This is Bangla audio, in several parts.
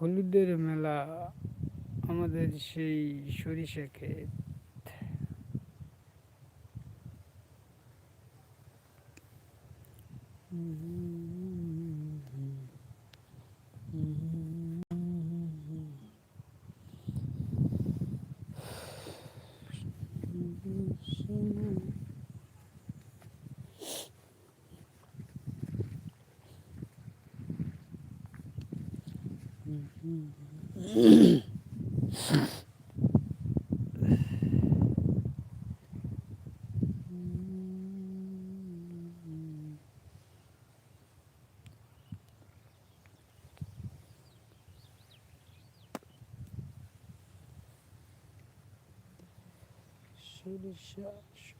হলুদের মেলা আমাদের সেই সরিষা ক্ষেত। should have shot.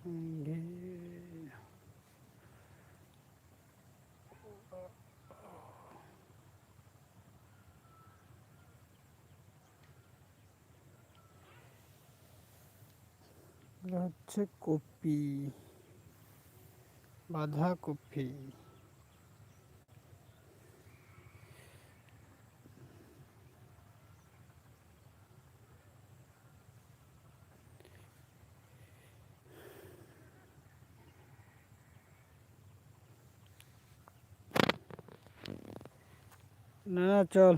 সঙ্গে। হচ্ছে কপি বাঁধাকপি। না চল।